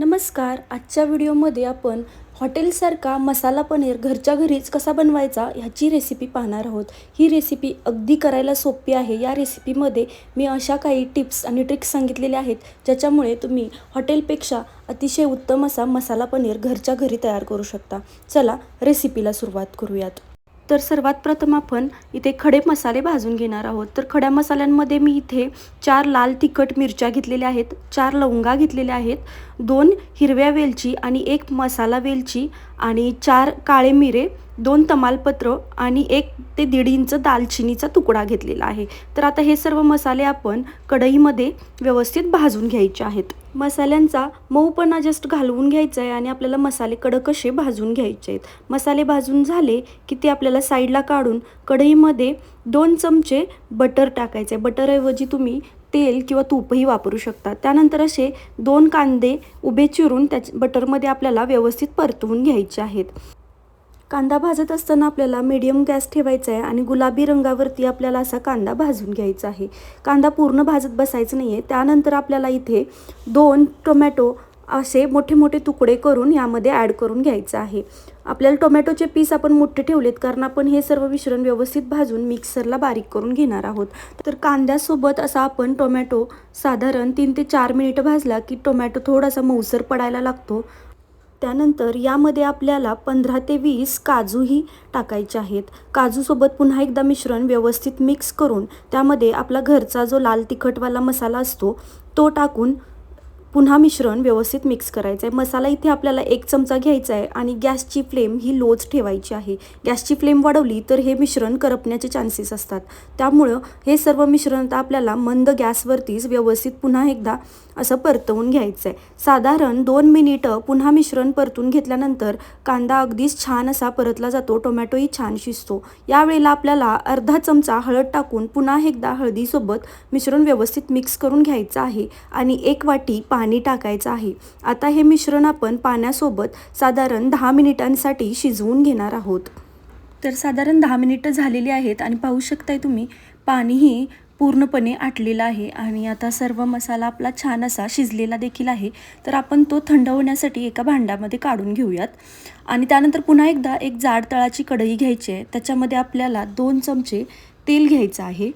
नमस्कार. आजच्या व्हिडिओमध्ये आपण हॉटेलसारखा मसाला पनीर घरच्या घरीच कसा बनवायचा ह्याची रेसिपी पाहणार आहोत. ही रेसिपी अगदी करायला सोपी आहे. या रेसिपीमध्ये मी अशा काही टिप्स आणि ट्रिक्स सांगितलेल्या आहेत ज्याच्यामुळे तुम्ही हॉटेलपेक्षा अतिशय उत्तम असा मसाला पनीर घरच्या घरी तयार करू शकता. चला रेसिपीला सुरुवात करूयात. तर सर्वात प्रथम आपण इथे खडे मसाले भाजून घेणार आहोत. तर खड्या मसाल्यांमध्ये मी इथे चार लाल तिखट मिरच्या घेतलेल्या आहेत चार लवंगा घेतलेल्या आहेत दोन हिरव्या वेलची आणि एक मसाला वेलची. आणि चार काळे मिरे दोन तमालपत्र आणि एक ते दीड इंच दालचिनीचा तुकडा घेतलेला आहे. तर आता हे सर्व मसाले आपण कढईमध्ये व्यवस्थित भाजून घ्यायचे आहेत. मसाल्यांचा मऊपणा जस्ट घालवून घ्यायचा आहे आणि आपल्याला मसाले कडक असे भाजून घ्यायचे आहेत. मसाले भाजून झाले की ते आपल्याला साईडला काढून कढईमध्ये दोन चमचे बटर टाकायचे बटरऐवजी तुम्ही तेल किंवा तूपही वापरू शकता. त्यानंतर असे दोन कांदे उभे चिरून त्याच बटरमध्ये आपल्याला व्यवस्थित परतवून घ्यायचे आहेत. कांदा भाजत असताना आपल्याला मीडियम गॅस ठेवायचा आहे आणि गुलाबी रंगावरती आपल्याला असा कांदा भाजून घ्यायचा आहे. कांदा पूर्ण भाजत बसायचं नाही आहे त्यानंतर आपल्याला इथे दोन टोमॅटो असे मोठे मोठे तुकडे करून यामध्ये ॲड करून घ्यायचं आहे. आपल्याला टोमॅटोचे पीस आपण मोठे ठेवलेत कारण आपण हे सर्व मिश्रण व्यवस्थित भाजून मिक्सरला बारीक करून घेणार आहोत. तर कांद्यासोबत असा आपण टोमॅटो साधारण तीन ते चार मिनिटं भाजला की टोमॅटो थोडासा मऊसर पडायला लागतो. त्यानंतर यामध्ये आपल्याला पंधरा ते वीस काजूही टाकायचे आहेत. काजूसोबत पुन्हा एकदा मिश्रण व्यवस्थित मिक्स करून त्यामध्ये आपला घरचा जो लाल तिखटवाला मसाला असतो तो टाकून पुन्हा मिश्रण व्यवस्थित मिक्स करायचं आहे मसाला इथे आपल्याला एक चमचा घ्यायचा आहे आणि गॅसची फ्लेम ही लोच ठेवायची आहे. गॅसची फ्लेम वाढवली तर हे मिश्रण करपण्याचे चान्सेस असतात. त्यामुळं हे सर्व मिश्रण आता आपल्याला मंद गॅसवरतीच व्यवस्थित पुन्हा एकदा असं परतवून घ्यायचं आहे साधारण दोन मिनिटं पुन्हा मिश्रण परतून घेतल्यानंतर कांदा अगदीच छान असा परतला जातो टोमॅटोही छान शिजतो. यावेळेला आपल्याला अर्धा चमचा हळद टाकून पुन्हा एकदा हळदीसोबत मिश्रण व्यवस्थित मिक्स करून घ्यायचं आहे आणि एक वाटी पाणी टाकायचं आहे. आता हे मिश्रण आपण पाण्यासोबत साधारण दहा मिनिटांसाठी शिजवून घेणार आहोत. तर साधारण दहा मिनिटं झालेली आहेत आणि पाहू शकताय तुम्ही पाणीही पूर्णपणे आटलेला आहे आणि आता सर्व मसाला आपला छान असा शिजलेला देखील आहे. तर आपण तो थंड होण्यासाठी एका भांड्यामध्ये काढून घेऊयात. आणि त्यानंतर पुन्हा एकदा एक जाड तळाची कढई घ्यायची आहे. त्याच्यामध्ये आपल्याला दोन चमचे तेल घ्यायचं आहे.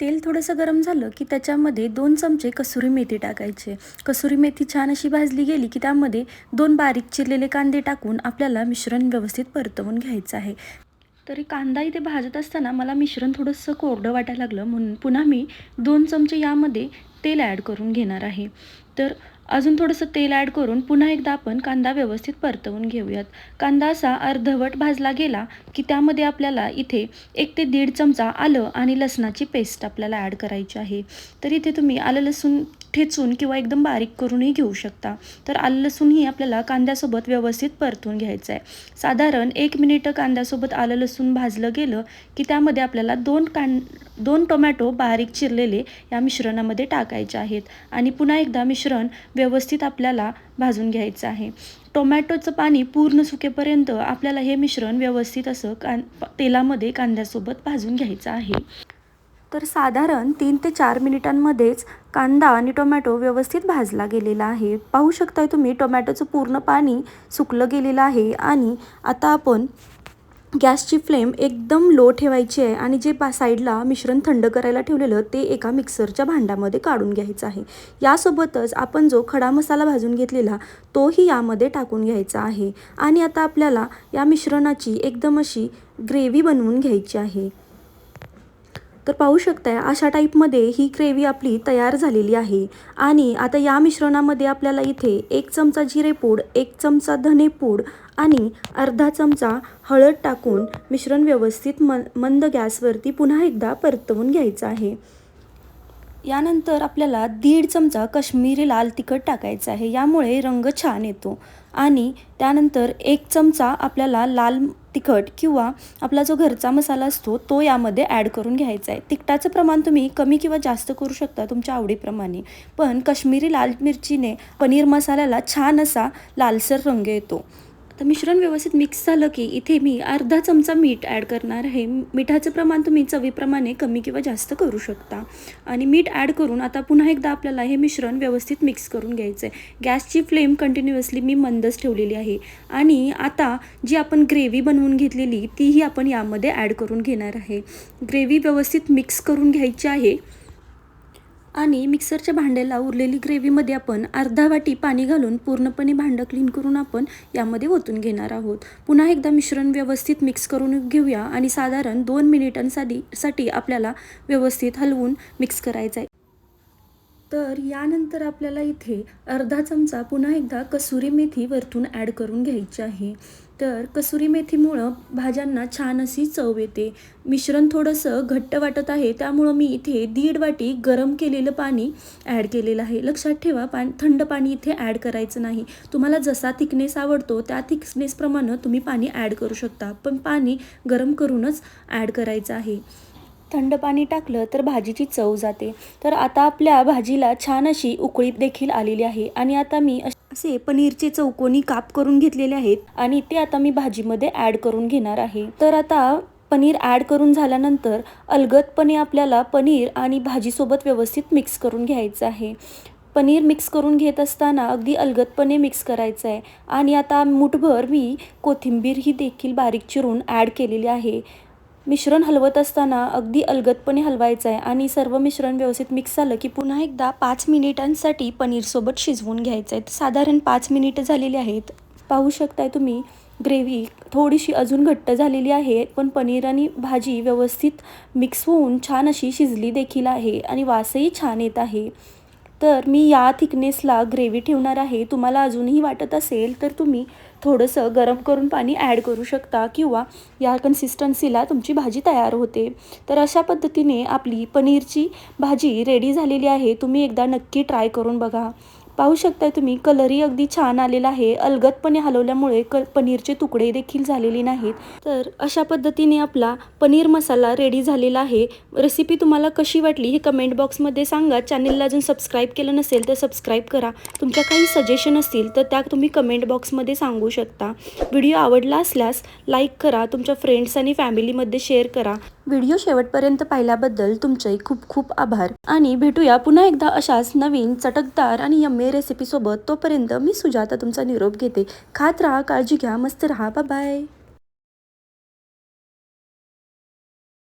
तेल थोडंसं गरम झालं की त्याच्यामध्ये दोन चमचे कसुरी मेथी टाकायचे. कसुरी मेथी छान अशी भाजली गेली की त्यामध्ये दोन बारीक चिरलेले कांदे टाकून आपल्याला मिश्रण व्यवस्थित परतवून घ्यायचं आहे. तरी कांदा इथे भाजत असताना मला मिश्रण थोडंसं कोरडं वाटायला लागलं. म्हणून पुन्हा मी दोन चमचे यामध्ये तेल ॲड करून घेणार आहे. तर अजून थोडंसं तेल ॲड करून पुन्हा एकदा आपण कांदा व्यवस्थित परतवून घेऊयात. कांदा असा अर्धवट भाजला गेला की त्यामध्ये आपल्याला इथे एक ते दीड चमचा आलं आणि लसणाची पेस्ट आपल्याला ॲड करायची आहे. तर इथे तुम्ही आलं लसूण ठेचून किंवा एकदम बारीक करूनही घेऊ शकता. तर आलं लसूणही आपल्याला कांद्यासोबत व्यवस्थित परतून घ्यायचं आहे. साधारण एक मिनिटं कांद्यासोबत आलं लसूण भाजलं गेलं की त्यामध्ये आपल्याला दोन कां दोन टोमॅटो बारीक चिरलेले या मिश्रणामध्ये टाकायचे आहेत. आणि पुन्हा एकदा मिश्रण व्यवस्थित आपल्याला भाजून घ्यायचं आहे. टोमॅटोचं पाणी पूर्ण सुकेपर्यंत आपल्याला हे मिश्रण व्यवस्थित असं कां तेलामध्ये कांद्यासोबत भाजून घ्यायचं आहे. तर साधारण तीन ते चार मिनिटांमध्येच कांदा आणि टोमॅटो व्यवस्थित भाजला गेलेला आहे. पाहू शकताय तुम्ही टोमॅटोचं पूर्ण पाणी सुकलं गेलेलं आहे आणि आता आपण गॅसची फ्लेम एकदम लो ठेवायची आहे आणि जे पा साईडला मिश्रण थंड करायला ठेवलेलं ते एका मिक्सरच्या भांड्यामध्ये काढून घ्यायचं आहे. यासोबतच आपण जो खडा मसाला भाजून घेतलेला तोही यामध्ये टाकून घ्यायचा आहे. आणि आता आपल्याला या मिश्रणाची एकदम अशी ग्रेव्ही बनवून घ्यायची आहे. तर पाहू शकताय अशा टाईपमध्ये ही ग्रेव्ही आपली तयार झालेली आहे. आणि आता या मिश्रणामध्ये आपल्याला इथे एक चमचा जिरेपूड एक चमचा धनेपूड आणि अर्धा चमचा हळद टाकून मिश्रण व्यवस्थित म मंद गॅसवरती पुन्हा एकदा परतवून घ्यायचं आहे. यानंतर आपल्याला दीड चमचा कश्मीरी लाल तिखट टाकायचं आहे. यामुळे रंग छान येतो. आणि त्यानंतर एक चमचा आपल्याला लाल तिखट किंवा आपला जो घरचा मसाला असतो तो यामध्ये ॲड करून घ्यायचा आहे. तिखटाचं प्रमाण तुम्ही कमी किंवा जास्त करू शकता तुमच्या आवडीप्रमाणे. पण कश्मीरी लाल मिरचीने पनीर मसाल्याला छान असा लालसर रंग येतो. आता मिश्रण व्यवस्थित मिक्स झालं की इथे मी अर्धा चमचा मीठ ॲड करणार आहे. मिठाचं प्रमाण तुम्ही चवीप्रमाणे कमी किंवा जास्त करू शकता. आणि मीठ ॲड करून आता पुन्हा एकदा आपल्याला हे मिश्रण व्यवस्थित मिक्स करून घ्यायचं आहे गॅसची फ्लेम कंटिन्युअसली मी मंदच ठेवलेली आहे. आणि आता जी आपण ग्रेव्ही बनवून घेतलेली तीही आपण यामध्ये ॲड करून घेणार आहे. ग्रेव्ही व्यवस्थित मिक्स करून घ्यायची आहे. आणि मिक्सरच्या भांड्याला उरलेली ग्रेव्हीमध्ये आपण अर्धा वाटी पाणी घालून पूर्णपणे भांडं क्लीन करून आपण यामध्ये ओतून घेणार आहोत. पुन्हा एकदा मिश्रण व्यवस्थित मिक्स करून घेऊया आणि साधारण दोन मिनिटांसाठी साठी आपल्याला व्यवस्थित हलवून मिक्स करायचं आहे तर यानंतर आपल्याला इथे अर्धा चमचा पुन्हा एकदा कसुरी मेथी वरतून ॲड करून घ्यायची आहे. तर कसुरी मेथीमुळं भाज्यांना छान अशी चव येते. मिश्रण थोडंसं घट्ट वाटत आहे त्यामुळं मी इथे दीड वाटी गरम केलेलं पाणी ॲड केलेलं आहे. लक्षात ठेवा पाणी थंड पाणी इथे ॲड करायचं नाही. तुम्हाला जसा थिकनेस आवडतो त्या थिकनेसप्रमाणे तुम्ही पाणी ॲड करू शकता. पण पाणी गरम करूनच ॲड करायचं आहे. थंड पाणी टाकलं तर भाजीची चव जाते. तर आता आपल्या भाजीला छान अशी उकळी देखील आलेली आहे. आणि आता मी असे पनीरचे चौकोनी काप करून घेतलेले आहेत. आणि ते आता मी भाजीमध्ये ॲड करून घेणार आहे. तर आता पनीर ॲड करून झाल्यानंतर अलगदपणे आपल्याला पनीर आणि भाजीसोबत व्यवस्थित मिक्स करून घ्यायचं आहे. पनीर मिक्स करून घेत असताना अगदी अलगदपणे मिक्स करायचं आहे. आणि आता मुठभर मी कोथिंबीर ही देखील बारीक चिरून ॲड केलेली आहे. मिश्रण हलवत असताना अगदी अलगदपणे हलवायचं आहे आणि सर्व मिश्रण व्यवस्थित मिक्स झालं की पुन्हा एकदा पाच मिनिटांसाठी पनीरसोबत शिजवून घ्यायचं आहे. साधारण पाच मिनिटं झालेली आहेत. पाहू शकताय तुम्ही ग्रेव्ही थोडीशी अजून घट्ट झालेली आहे पण पनीर आणि भाजी व्यवस्थित मिक्स होऊन छान अशी शिजली देखील आहे आणि वासही छान येत आहे. तर मी या थिकनेसला ग्रेव्ही ठेवणार आहे. तुम्हाला अजूनही वाटत असेल तर तुम्ही थोडंसं गरम करून पाणी ॲड करू शकता किंवा या कन्सिस्टन्सीला तुमची भाजी तयार होते. तर अशा पद्धतीने आपली पनीरची भाजी रेडी झालेली आहे. तुम्ही एकदा नक्की ट्राय करून बघा. पाहू शकताय तुम्ही कलरही अगदी छान आलेला आहे. अलगदपणे हलवल्यामुळे क पनीरचे तुकडे देखील झालेले नाहीत. तर अशा पद्धतीने आपला पनीर मसाला रेडी झालेला आहे. रेसिपी तुम्हाला कशी वाटली हे कमेंट बॉक्समध्ये सांगा. चॅनलला अजून सबस्क्राईब केलं नसेल तर सबस्क्राईब करा. तुमच्या काही सजेशन असतील तर त्या तुम्ही कमेंट बॉक्समध्ये सांगू शकता. व्हिडिओ आवडला असल्यास लाईक करा. तुमच्या फ्रेंड्स आणि फॅमिलीमध्ये शेअर करा. व्हिडिओ शेवटपर्यंत पाहिल्याबद्दल तुमचे खूप खूप आभार. आणि भेटूया पुन्हा एकदा अशाच नवीन चटकदार आणि यम्मे रेसिपीसोबत तोपर्यंत मी सुजाता तुमचा निरोप घेते. खात राहा काळजी घ्या मस्त राहा. बाय